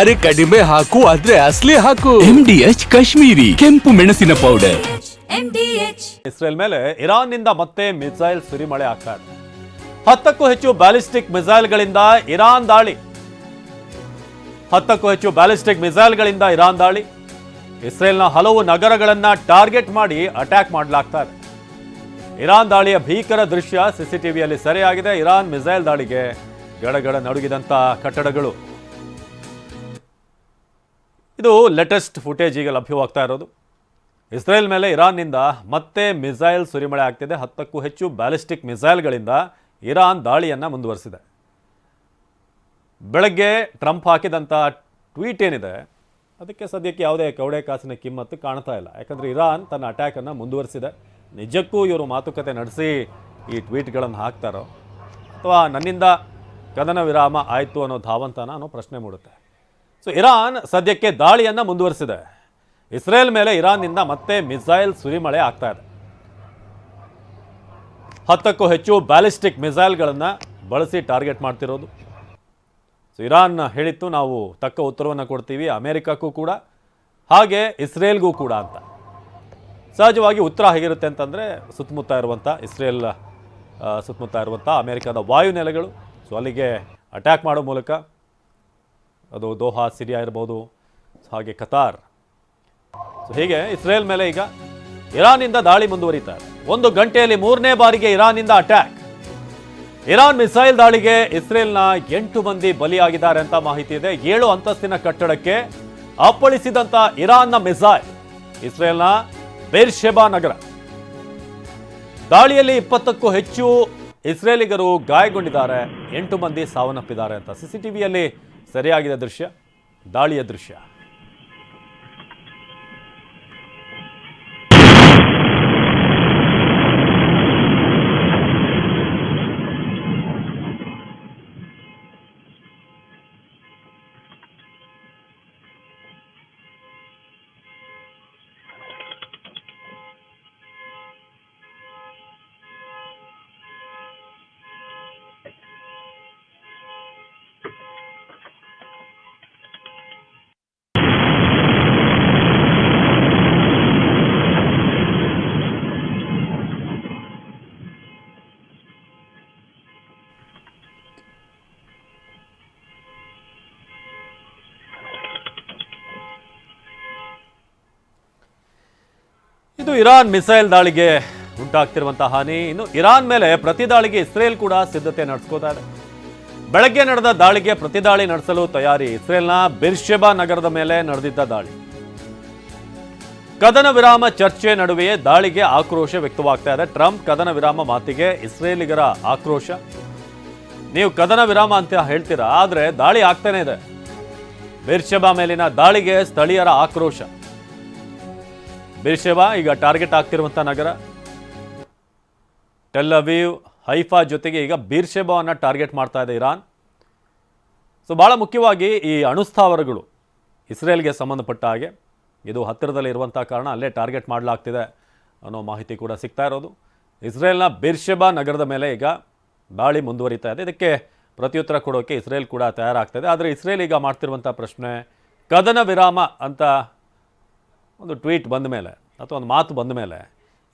ಅರೆ ಕಡಿಮೆ ಹಾಕು ಆದ್ರೆ ಅಸ್ಲಿ ಹಾಕು. ಡಿ ಎಚ್ ಕಾಶ್ಮೀರಿ ಕೆಂಪು ಮೆಣಸಿನ ಪೌಡರ್ ಇಸ್ರೇಲ್ ಮೇಲೆ ಇರಾನ್ನಿಂದ ಮತ್ತೆ ಮಿಸೈಲ್ ಸುರಿಮಳೆ ಆಗ್ತಾ ಇದೆ ಹತ್ತಕ್ಕೂ ಹೆಚ್ಚು ಬ್ಯಾಲಿಸ್ಟಿಕ್ ಮಿಸೈಲ್ಗಳಿಂದ ಇರಾನ್ ದಾಳಿ. ಹತ್ತಕ್ಕೂ ಹೆಚ್ಚು ಬ್ಯಾಲಿಸ್ಟಿಕ್ ಮಿಸೈಲ್ಗಳಿಂದ ಇರಾನ್ ದಾಳಿ. ಇಸ್ರೇಲ್ನ ಹಲವು ನಗರಗಳನ್ನು ಟಾರ್ಗೆಟ್ ಮಾಡಿ ಅಟ್ಯಾಕ್ ಮಾಡಲಾಗ್ತಾ ಇದೆ ಇರಾನ್ ದಾಳಿಯ ಭೀಕರ ದೃಶ್ಯ ಸಿಸಿಟಿವಿಯಲ್ಲಿ ಸೆರೆಯಾಗಿದೆ. ಇರಾನ್ ಮಿಸೈಲ್ ದಾಳಿಗೆ ಗಡಗಡ ನಡುಗಿದಂಥ ಕಟ್ಟಡಗಳು. ಇದು ಲೇಟೆಸ್ಟ್ ಫುಟೇಜ್ ಈಗ ಲಭ್ಯವಾಗ್ತಾ ಇರೋದು. ಇಸ್ರೇಲ್ ಮೇಲೆ ಇರಾನ್ನಿಂದ ಮತ್ತೆ ಮಿಸೈಲ್ ಸುರಿಮಳೆ ಆಗ್ತಿದೆ. ಹತ್ತಕ್ಕೂ ಹೆಚ್ಚು ಬ್ಯಾಲಿಸ್ಟಿಕ್ ಮಿಸೈಲ್ಗಳಿಂದ ಇರಾನ್ ದಾಳಿಯನ್ನು ಮುಂದುವರಿಸಿದೆ. ಬೆಳಗ್ಗೆ ಟ್ರಂಪ್ ಹಾಕಿದಂಥ ಟ್ವೀಟ್ ಏನಿದೆ, ಅದಕ್ಕೆ ಸದ್ಯಕ್ಕೆ ಯಾವುದೇ ಕೌಡೆ ಕಾಸಿನ ಕಿಮ್ಮತ್ತು ಕಾಣ್ತಾ ಇಲ್ಲ. ಯಾಕಂದರೆ ಇರಾನ್ ತನ್ನ ಅಟ್ಯಾಕನ್ನು ಮುಂದುವರಿಸಿದೆ. ನಿಜಕ್ಕೂ ಇವರು ಮಾತುಕತೆ ನಡೆಸಿ ಈ ಟ್ವೀಟ್ಗಳನ್ನು ಹಾಕ್ತಾರೋ, ಅಥವಾ ನನ್ನಿಂದ ಕದನ ವಿರಾಮ ಆಯಿತು ಅನ್ನೋ ಧಾವಂತನ ಅನ್ನೋ ಪ್ರಶ್ನೆ ಮೂಡುತ್ತೆ. ಸೊ ಇರಾನ್ ಸದ್ಯಕ್ಕೆ ದಾಳಿಯನ್ನು ಮುಂದುವರಿಸಿದೆ. ಇಸ್ರೇಲ್ ಮೇಲೆ ಇರಾನ್ನಿಂದ ಮತ್ತೆ ಮಿಸೈಲ್ ಸುರಿಮಳೆ ಆಗ್ತಾ ಇದೆ. ಹತ್ತಕ್ಕೂ ಹೆಚ್ಚು ಬ್ಯಾಲಿಸ್ಟಿಕ್ ಮಿಸೈಲ್ಗಳನ್ನು ಬಳಸಿ ಟಾರ್ಗೆಟ್ ಮಾಡ್ತಿರೋದು. ಸೊ ಇರಾನ್ ಹೇಳಿತ್ತು ನಾವು ತಕ್ಕ ಉತ್ತರವನ್ನು ಕೊಡ್ತೀವಿ, ಅಮೇರಿಕಕ್ಕೂ ಕೂಡ, ಹಾಗೆ ಇಸ್ರೇಲ್ಗೂ ಕೂಡ ಅಂತ. ಸಹಜವಾಗಿ ಉತ್ತರ ಹೇಗಿರುತ್ತೆ ಅಂತಂದರೆ, ಸುತ್ತಮುತ್ತ ಇರುವಂಥ ಇಸ್ರೇಲ್ ಸುತ್ತಮುತ್ತ ಇರುವಂಥ ಅಮೇರಿಕಾದ ವಾಯುನೆಲೆಗಳು. ಸೊ ಅಲ್ಲಿಗೆ ಅಟ್ಯಾಕ್ ಮಾಡೋ ಮೂಲಕ ಅದು ದೋಹಾ, ಸಿರಿಯಾ ಇರ್ಬೋದು, ಹಾಗೆ ಕತಾರ್ ಸೊ ಹೀಗೆ ಇಸ್ರೇಲ್ ಮೇಲೆ ಈಗ ಇರಾನಿಂದ ದಾಳಿ ಮುಂದುವರಿತಾರೆ. ಒಂದು ಗಂಟೆಯಲ್ಲಿ ಮೂರನೇ ಬಾರಿಗೆ ಇರಾನಿಂದ ಅಟ್ಯಾಕ್ ಇರಾನ್ ಮಿಸೈಲ್ ದಾಳಿಗೆ ಇಸ್ರೇಲ್ನ ಎಂಟು ಮಂದಿ ಬಲಿಯಾಗಿದ್ದಾರೆ ಅಂತ ಮಾಹಿತಿ ಇದೆ. ಏಳು ಅಂತಸ್ತಿನ ಕಟ್ಟಡಕ್ಕೆ ಅಪ್ಪಳಿಸಿದಂತ ಇರಾನ್ನ ಮಿಸೈಲ್ ಇಸ್ರೇಲ್ನ ಬೇರ್ಶೆಬಾ ನಗರ. ದಾಳಿಯಲ್ಲಿ ಇಪ್ಪತ್ತಕ್ಕೂ ಹೆಚ್ಚು ಇಸ್ರೇಲಿಗರು ಗಾಯಗೊಂಡಿದ್ದಾರೆ. ಎಂಟು ಮಂದಿ ಸಾವನ್ನಪ್ಪಿದ್ದಾರೆ ಅಂತ. ಸಿಸಿಟಿವಿಯಲ್ಲಿ ಸರಿಯಾಗಿದೆ ದೃಶ್ಯ ದಾಳಿಯ ದೃಶ್ಯ. ಇದು ಇರಾನ್ ಮಿಸೈಲ್ ದಾಳಿಗೆ ಉಂಟಾಗ್ತಿರುವಂತಹ ಹಾನಿ. ಇನ್ನು ಇರಾನ್ ಮೇಲೆ ಪ್ರತಿ ದಾಳಿಗೆ ಇಸ್ರೇಲ್ ಕೂಡ ಸಿದ್ಧತೆ ನಡೆಸ್ಕೋತಾ ಇದೆ. ಬೆಳಗ್ಗೆ ನಡೆದ ದಾಳಿಗೆ ಪ್ರತಿದಾಳಿ ನಡೆಸಲು ತಯಾರಿ. ಇಸ್ರೇಲ್ನ ಬಿರ್ಶೆಬಾ ನಗರದ ಮೇಲೆ ನಡೆದಿದ್ದ ದಾಳಿ. ಕದನ ವಿರಾಮ ಚರ್ಚೆ ನಡುವೆಯೇ ದಾಳಿಗೆ ಆಕ್ರೋಶ ವ್ಯಕ್ತವಾಗ್ತಾ ಇದೆ. ಟ್ರಂಪ್ ಕದನ ವಿರಾಮ ಮಾತಿಗೆ ಇಸ್ರೇಲಿಗರ ಆಕ್ರೋಶ. ನೀವು ಕದನ ವಿರಾಮ ಅಂತ ಹೇಳ್ತೀರಾ? ಆದರೆ ದಾಳಿ ಆಗ್ತಾನೆ ಇದೆ. ಬಿರ್ಶೆಬಾ ಮೇಲಿನ ದಾಳಿಗೆ ಸ್ಥಳೀಯರ ಆಕ್ರೋಶ. ಬೇರ್ಷೆಬಾ ಈಗ ಟಾರ್ಗೆಟ್ ಆಗ್ತಿರುವಂಥ ನಗರ. ಟೆಲ್ ಅವೀವ್ ಹೈಫಾ ಜೊತೆಗೆ ಈಗ ಬೀರ್ಷೆಬಾವನ್ನು ಟಾರ್ಗೆಟ್ ಮಾಡ್ತಾ ಇದೆ ಇರಾನ್. ಸೊ ಭಾಳ ಮುಖ್ಯವಾಗಿ ಈ ಅಣುಸ್ಥಾವರಗಳು ಇಸ್ರೇಲ್ಗೆ ಸಂಬಂಧಪಟ್ಟ ಹಾಗೆ. ಇದು ಹತ್ತಿರದಲ್ಲಿ ಇರುವಂಥ ಕಾರಣ, ಅಲ್ಲೇ ಟಾರ್ಗೆಟ್ ಮಾಡಲಾಗ್ತಿದೆ ಅನ್ನೋ ಮಾಹಿತಿ ಕೂಡ ಸಿಗ್ತಾ ಇರೋದು. ಇಸ್ರೇಲ್ನ ಬೇರ್ಷೆಬಾ ನಗರದ ಮೇಲೆ ಈಗ ದಾಳಿ ಮುಂದುವರಿತಾ ಇದೆ. ಇದಕ್ಕೆ ಪ್ರತ್ಯುತ್ತರ ಕೊಡೋಕ್ಕೆ ಇಸ್ರೇಲ್ ಕೂಡ ತಯಾರಾಗ್ತದೆ ಆದರೆ ಇಸ್ರೇಲ್ ಈಗ ಮಾಡ್ತಿರುವಂಥ ಪ್ರಶ್ನೆ, ಕದನ ವಿರಾಮ ಅಂತ ಒಂದು ಟ್ವೀಟ್ ಬಂದ ಮೇಲೆ ಅಥವಾ ಒಂದು ಮಾತು ಬಂದ ಮೇಲೆ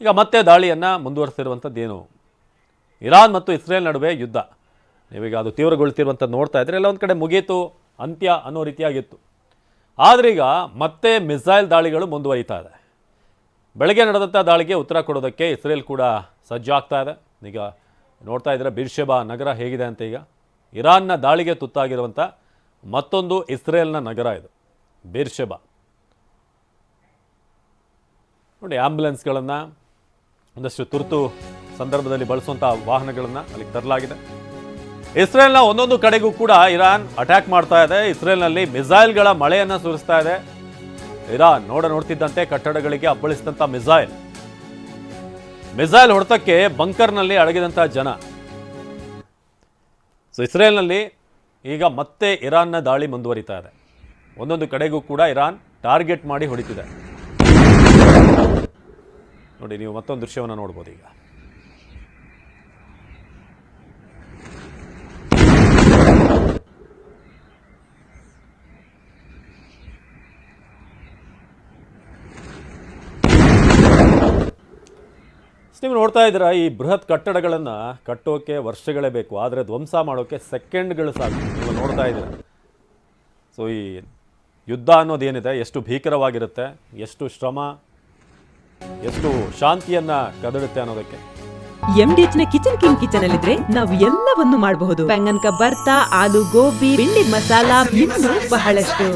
ಈಗ ಮತ್ತೆ ದಾಳಿಯನ್ನು ಮುಂದುವರಿಸಿರುವಂಥದ್ದೇನು? ಇರಾನ್ ಮತ್ತು ಇಸ್ರೇಲ್ ನಡುವೆ ಯುದ್ಧ. ನೀವೀಗ ಅದು ತೀವ್ರಗೊಳ್ತಿರುವಂಥದ್ದು ನೋಡ್ತಾ ಇದ್ದರೆ ಎಲ್ಲ ಒಂದು ಕಡೆ ಮುಗಿಯಿತು ಅಂತ್ಯ ಅನ್ನೋ ರೀತಿಯಾಗಿತ್ತು. ಆದರೆ ಈಗ ಮತ್ತೆ ಮಿಸೈಲ್ ದಾಳಿಗಳು ಮುಂದುವರಿತಾ ಇದೆ. ಬೆಳಗ್ಗೆ ನಡೆದಂಥ ದಾಳಿಗೆ ಉತ್ತರ ಕೊಡೋದಕ್ಕೆ ಇಸ್ರೇಲ್ ಕೂಡ ಸಜ್ಜಾಗ್ತಾ ಇದೆ. ಈಗ ನೋಡ್ತಾ ಇದ್ದರೆ ಬಿರ್ಷೆಬಾ ನಗರ ಹೇಗಿದೆ ಅಂತ ಈಗ. ಇರಾನ್ನ ದಾಳಿಗೆ ತುತ್ತಾಗಿರುವಂಥ ಮತ್ತೊಂದು ಇಸ್ರೇಲ್ನ ನಗರ ಇದು ಬಿರ್ಷೆಬಾ ನೋಡಿ ಆ್ಯಂಬುಲೆನ್ಸ್ಗಳನ್ನು ಒಂದಷ್ಟು ತುರ್ತು ಸಂದರ್ಭದಲ್ಲಿ ಬಳಸುವಂಥ ವಾಹನಗಳನ್ನು ಅಲ್ಲಿಗೆ ತರಲಾಗಿದೆ. ಇಸ್ರೇಲ್ನ ಒಂದೊಂದು ಕಡೆಗೂ ಕೂಡ ಇರಾನ್ ಅಟ್ಯಾಕ್ ಮಾಡ್ತಾ ಇದೆ. ಇಸ್ರೇಲ್ನಲ್ಲಿ ಮಿಸೈಲ್ಗಳ ಮಳೆಯನ್ನು ಸುರಿಸ್ತಾ ಇದೆ. ಇರಾನ್ ನೋಡ ನೋಡ್ತಿದ್ದಂತೆ ಕಟ್ಟಡಗಳಿಗೆ ಅಬ್ಬಳಿಸಿದಂಥ ಮಿಸೈಲ್. ಮಿಸೈಲ್ ಹೊಡೆತಕ್ಕೆ ಬಂಕರ್ನಲ್ಲಿ ಅಡಗಿದಂಥ ಜನ. ಸೊ ಇಸ್ರೇಲ್ನಲ್ಲಿ ಈಗ ಮತ್ತೆ ಇರಾನ್ನ ದಾಳಿ ಮುಂದುವರಿತಾ ಇದೆ. ಒಂದೊಂದು ಕಡೆಗೂ ಕೂಡ ಇರಾನ್ ಟಾರ್ಗೆಟ್ ಮಾಡಿ ಹೊಡಿತಿದೆ. ನೋಡಿ, ನೀವು ಮತ್ತೊಂದು ದೃಶ್ಯವನ್ನು ನೋಡ್ಬೋದು ಈಗ. ನೀವು ನೋಡ್ತಾ ಇದ್ದೀರಾ, ಈ ಬೃಹತ್ ಕಟ್ಟಡಗಳನ್ನು ಕಟ್ಟೋಕ್ಕೆ ವರ್ಷಗಳೇ ಬೇಕು. ಆದರೆ ಧ್ವಂಸ ಮಾಡೋಕ್ಕೆ ಸೆಕೆಂಡ್ಗಳು ಸಾಕು. ನೀವು ನೋಡ್ತಾ ಇದ್ದೀರ. ಸೊ ಈ ಯುದ್ಧ ಅನ್ನೋದೇನಿದೆ ಎಷ್ಟು ಭೀಕರವಾಗಿರುತ್ತೆ? ಎಷ್ಟು ಶ್ರಮ? ಎಷ್ಟು ಶಾಂತಿಯನ್ನ ಕದಡುತ್ತೆ ಅನ್ನೋದಕ್ಕೆ. ಎಂ ಡಿ ನ ಕಿಚನ್ ಕಿಂಗ್ ಕಿಚನ್ ಅಲ್ಲಿದ್ರೆ ನಾವು ಎಲ್ಲವನ್ನು ಮಾಡಬಹುದು. ಬೆಂಗನ್ ಬರ್ತಾ ಆಲೂ ಗೋಬಿ ಬಿಂಡಿ ಮಸಾಲಾ ಇನ್ನು ಬಹಳಷ್ಟು.